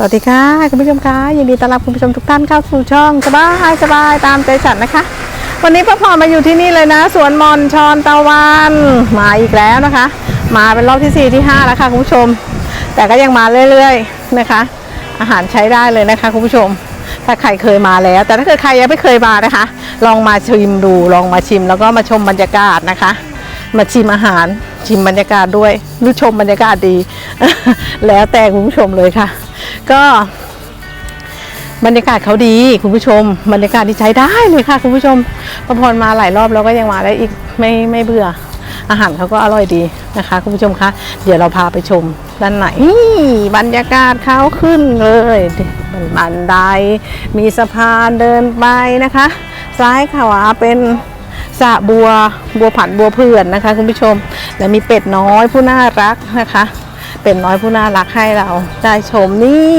สวัสดีค่ะคุณผู้ชมคะยินดีต้อนรับคุณผู้ชมทุกท่านเข้าสู่ช่องสบายสบายตามใจฉันนะคะ วันนี้ป้าพรมาอยู่ที่นี่เลยนะ สวนมอนชอนตะวันมาอีกแล้วนะคะ มาเป็นรอบที่ 4 ที่ 5 แล้วค่ะคุณผู้ชม แต่ก็ยังมาเรื่อยๆนะคะ อาหารใช้ได้เลยนะคะคุณผู้ชม ถ้าใครเคยมาแล้ว แต่ถ้าเกิดใครยังไม่เคยมานะคะ ลองมาชิมดูลองมาชิม แล้วก็มาชมบรรยากาศนะคะมาชิมอาหารชิมบรรยากาศด้วยหรือชมบรรยากาศดี แล้วแต่คุณผู้ชมเลยค่ะ ก็บรรยากาศเขาดีคุณผู้ชม บรรยากาศที่ใช้ได้เลยค่ะ คุณผู้ชมประพรมาหลายรอบแล้วก็ยังมาได้อีกไม่ไม่เบื่อ อาหารเขาก็อร่อยดีนะคะ คุณผู้ชมคะเดี๋ยวเราพาไปชมด้านไหนบรรยากาศเขาขึ้นเลยเป็นบันไดมีสะพานเดินไปนะคะ ซ้ายขวาเป็นสะบัวบัวผันบัวเพื่อนนะคะ คุณผู้ชมและมีเป็ดน้อยผู้น่ารักนะคะ เป็นน้อยผู้น่ารักให้เราได้ชมนี่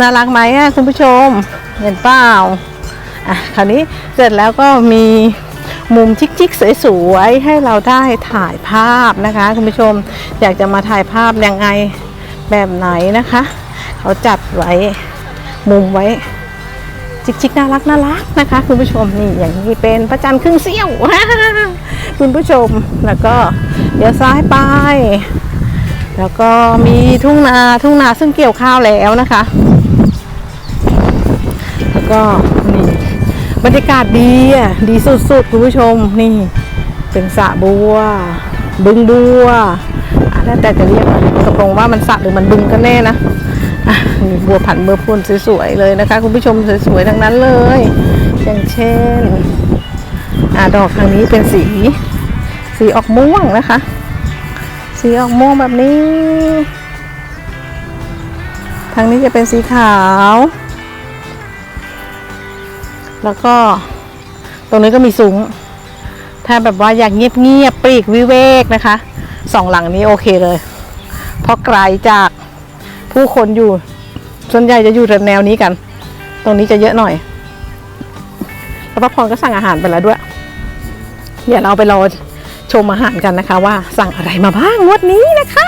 น่ารักไหมคุณผู้ชมเห็นเปล่าอะคราวนี้เสร็จแล้วก็มีมุมชิคๆสวยๆให้เราได้ถ่ายภาพนะคะ คุณผู้ชมอยากจะมาถ่ายภาพยังไงแบบไหนนะคะ เขาจัดไว้มุมไว้ชิคๆน่ารักน่ารักนะคะ คุณผู้ชมนี่อย่างนี้เป็นพระจันทร์ครึ่งเสี้ยวคุณผู้ชมแล้วก็เดี๋ยวซ้ายไป แล้วก็มีทุ่งนาทุ่งนาซึ่งเกี่ยวข้าวแล้วนะคะ แล้วก็นี่บรรยากาศดีอะดีสุดๆคุณผู้ชมนี่ เป็นสระบัว บึงบัวอะแล้วแต่จะเรียกตกลงว่ามันสระหรือมันบึงกันแน่นะมีบัวผันเบอร์พูนสวยๆเลยนะคะ คุณผู้ชมสวยๆทั้งนั้นเลย อย่างเช่นอดอกทางนี้เป็นสี สีออกม่วงนะคะ สีออกม่วงแบบนี้ ทางนี้จะเป็นสีขาว แล้วก็ตรงนี้ก็มีสูง ถ้าแบบว่าอยากเงียบๆปลีกวิเวกนะคะสองหลังนี้โอเคเลย เพราะไกลจากผู้คนอยู่ ส่วนใหญ่จะอยู่แนวนี้กัน ตรงนี้จะเยอะหน่อย แล้วพระพรก็สั่งอาหารไปแล้วด้วย เดี๋ยวเราไปรอ ชมอาหารกันนะคะ ว่าสั่งอะไรมาบ้างวันนี้นะคะ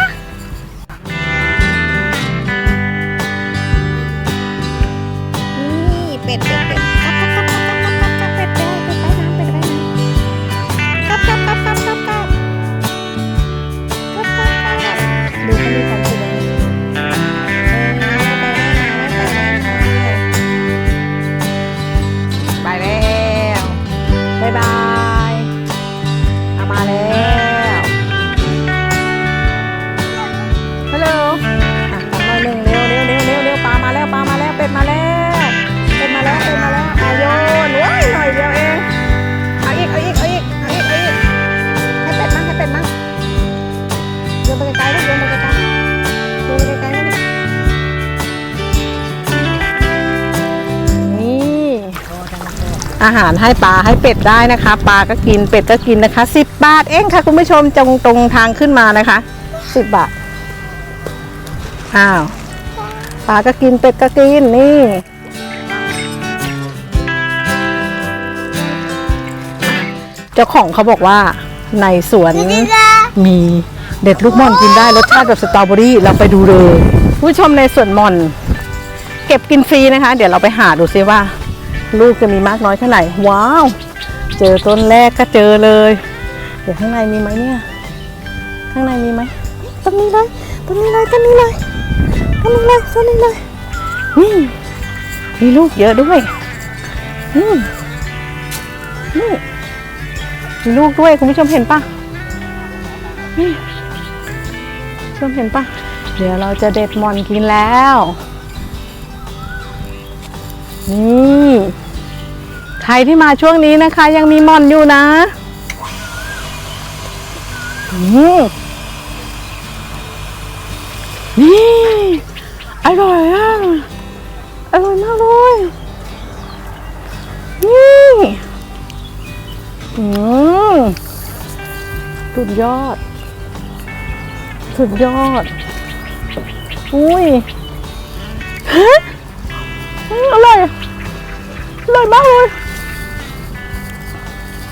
อาหารให้ปลาให้เป็ดได้นะคะ ปลาก็กินเป็ดก็กินนะคะสิบบาทเองค่ะ คุณผู้ชมตรงตรงทางขึ้นมานะคะสิบบาท อ้าวปลาก็กินเป็ดก็กินนี่เจ้าของเขาบอกว่าในสวนมีเด็ดลูกม่อนกินได้รสชาติแบบสตรอเบอรี่เราไปดูเลย ผู้ชมในสวนม่อน เก็บกินฟรีนะคะ เดี๋ยวเราไปหาดูซิว่า ลูกจะมีมากน้อยแค่ไหนว้าว เจอต้นแรกก็เจอเลย เดี๋ยวข้างในมีไหมเนี่ย ข้างในมีไหมต้นนี้เลยต้นนี้เลยต้นนี้เลยต้นนี้เลยต้นนี้เลยนี่มีลูกเยอะด้วยนี่นี่มีลูกด้วยคุณผู้ชมเห็นปะนี่ชมเห็นปะเดี๋ยวเราจะเด็ดมอนกินแล้ว นี่ใครที่มาช่วงนี้นะคะ ยังมีมอนอยู่นะนี่อร่อยอะอร่อยมากเลยนี่อืมสุดยอด สุดยอด อุ้ย อร่อยมากเลย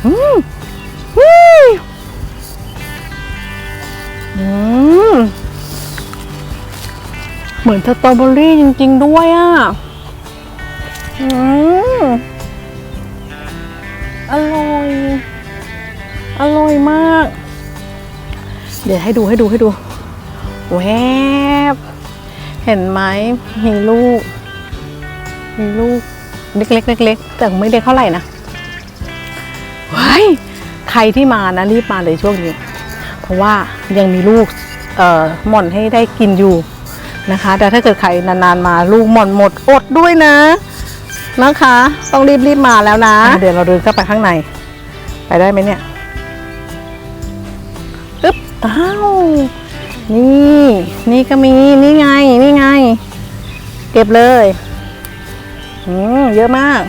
อืมอืมอืมเหมือนสตรอเบอรี่จริง ๆ ด้วยอะ อืมอร่อย อร่อยมาก เดี๋ยวให้ดูให้ดูให้ดู แวบ เห็นไหมมีลูก มีลูก เล็กๆเล็กๆแต่ไม่ได้เท่าไหร่นะว้ายใครที่มานะรีบมาเลยช่วงนี้ เพราะว่ายังมีลูกเอ่อหม่อนให้ได้กินอยู่นะคะ แต่ถ้าเกิดใครนานๆมาลูกหม่อนหมดอดด้วยนะนะคะ ต้องรีบรีบๆมาแล้วนะ เดี๋ยวเราเดินเข้าไปข้างใน ไปได้ไหมเนี่ยอึ๊บอ้าวนี่ นี่ก็มี นี่ไง นี่ไง เก็บเลย อืมเยอะมาก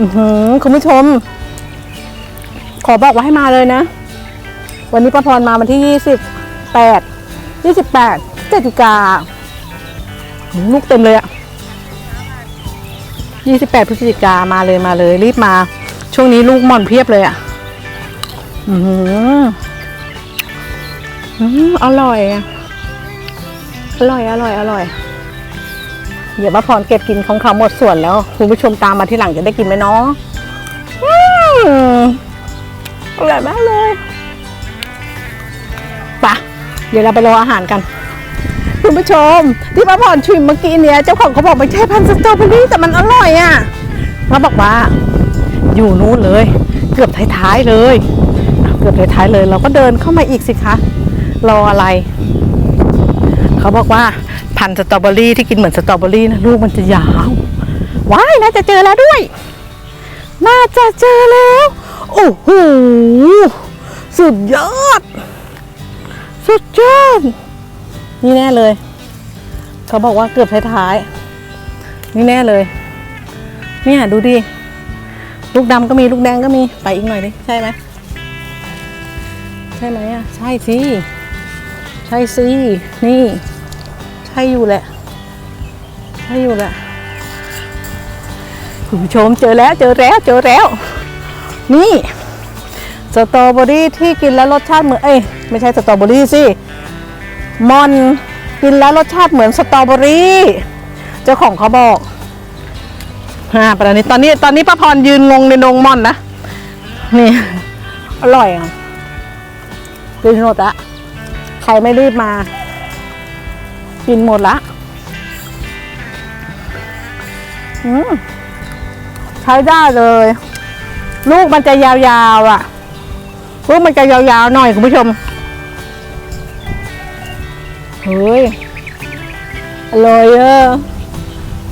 อือหือคุณผู้ชม ขอบอกว่าให้มาเลยนะ วันนี้ประพรมาวันที่ยี่สิบแปดยี่สิบแปดเจติกาลูกเต็มเลยอะยี่สิบแปดพฤศจิกามาเลยมาเลย รีบมา ช่วงนี้ลูกหม่อนเพียบเลยอะอือออืมอร่อยอะอร่อยอร่อยอร่อย เดี๋ยวป้าพรเก็บกินของเขาหมดส่วนแล้วคุณผู้ชมตามมาที่หลังจะได้กินไหมเนาะอร่อยมากเลยปะเดี๋ยวเราไปรออาหารกัน คุณผู้ชม ที่ป้าพรชิมเมื่อกี้เนี่ยเจ้าของเขาบอกไม่ใช่พันธุ์สตรอเบอรี่แต่มันอร่อยอะเขาบอกว่า อยู่นู้นเลย เกือบท้ายๆเลย เกือบท้ายๆเลย เราก็เดินเข้ามาอีกสิคะรออะไร เขาบอกว่าพันธุ์สตรอเบอรี่ที่กินเหมือนสตรอเบอรี่นะลูกมันจะยาวว้ายน่าจะเจอแล้วด้วย น่าจะเจอแล้ว โอ้โหสุดยอด สุดยอด นี่แน่เลย เขาบอกว่าเกือบท้ายๆนี่แน่เลย เนี่ยดูดิลูกดำก็มีลูกแดงก็มีไปอีกหน่อยดิใช่ไหมใช่ไหมอะใช่สิใช่สินี่ ใช่อยู่แหละใช่อยู่แหละคุณผู้ชมเจอแล้วเจอแล้วเจอแล้ว นี่สตรอเบอรี่ที่กินแล้วรสชาติเหมือนเอ้ยไม่ใช่สตรอเบอรี่สิมอนกินแล้วรสชาติเหมือนสตรอเบอรี่เจ้าของเขาบอกฮะประเด็นนี้ตอนนี้ตอนนี้ป้าพรยืนงงในนงมอนนะนี่อร่อยอะกินหมดละใครไม่รีบมา กินหมดละอืมใช้ได้เลย ลูกมันจะยาวๆอะ ลูกมันจะยาวๆหน่อยคุณผู้ชมเฮ้ยอร่อยเออ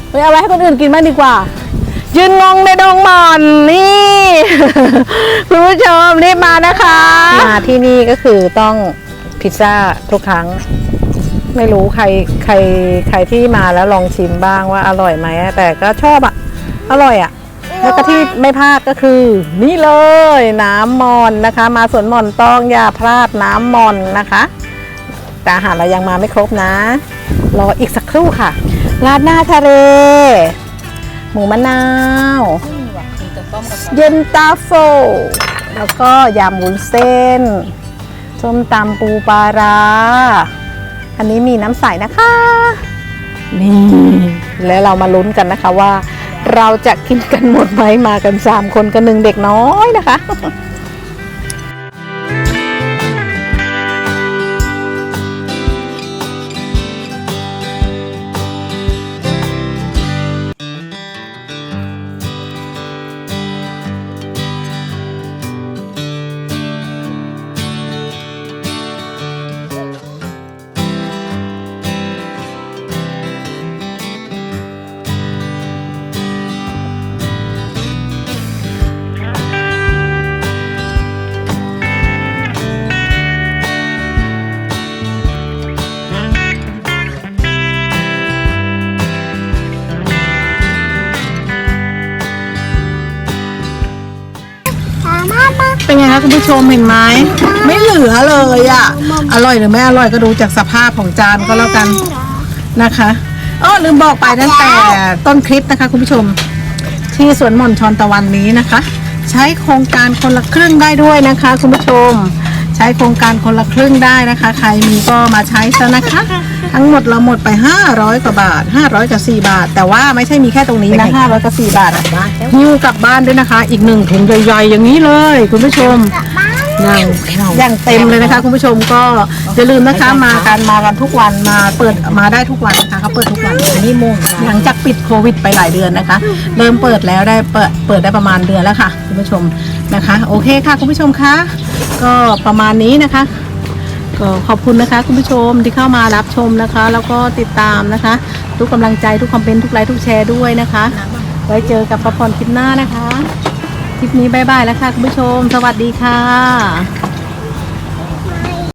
ไม่เอาไว้ให้คนอื่นกินบ้างดีกว่า ยืนงงในดงหมอนนี่คุณผู้ชมรีบมานะคะ มาที่นี่ก็คือต้องพิซซ่าทุกครั้ง ไม่รู้ใครใครใครที่มาแล้วลองชิมบ้างว่าอร่อยไหมแต่ก็ชอบอะอร่อยอะแล้วก็ที่ไม่พลาดก็คือ นี่เลย น้ำมอนนะคะ มาสวนหมอนต้องอย่าพลาดน้ำมอนนะคะ แต่อาหารเรายังมาไม่ครบนะ รออีกสักครู่ค่ะราดหน้าทะเล หมูมะนาว เย็นตาโฟ แล้วก็ยำวุ้นเส้นส้มตำปูปลาร้า อันนี้มีน้ำใสนะคะ นี่ แล้วเรามาลุ้นกันนะคะว่า เราจะกินกันหมดไหมมากัน3คนกับหนึ่งเด็กน้อยนะคะ คะคุณผู้ชมเห็นไหมไม่เหลือเลยอะ่ะอร่อยหรือไม่อร่อยก็ดูจากสภาพของจานก็แล้วกันนะคะอ้อลืมบอกไปตั้งแต่ต้นคลิปนะคะ คุณผู้ชม ที่สวนหม่อนชอนตะวันนี้นะคะ ใช้โครงการคนละครึ่งได้ด้วยนะคะ คุณผู้ชมใช้ช้โครงการคนละครึ่งได้นะคะ ใครมีก็มาใช้ซะนะคะ ทั้งหมดเราหมดไป 500 กว่าบาท 500กับ4บาท แต่ว่าไม่ใช่มีแค่ตรงนี้นะ500กับ4บาทอะหิ้วกลับบ้านด้วยนะคะ อีกหนึ่งถุงใหญ่ๆอย่างนี้เลย คุณผู้ชม อย่างอย่างเต็มเลยนะคะ คุณผู้ชมก็อย่าลืมนะคะมากันมากันทุกวันมาเปิดมาได้ทุกวันนะคะเขาเปิดทุกวันนี่โมงหลังจากปิดโควิดไปหลายเดือนนะคะ เริ่มเปิดแล้วได้เปิดเปิดได้ประมาณเดือนแล้วค่ะ คุณผู้ชมนะคะ โอเคค่ะคุณผู้ชมคะก็ประมาณนี้นะคะ ก็ขอบคุณนะคะ คุณผู้ชมที่เข้ามารับชมนะคะ แล้วก็ติดตามนะคะ ทุกกำลังใจทุกคอมเมนต์ทุกไลค์ทุกแชร์ด้วยนะคะ ไว้เจอกับประพรคลิปหน้านะคะค ลิปนี้บายบายแล้วค่ะคุณผู้ชม สวัสดีค่ะ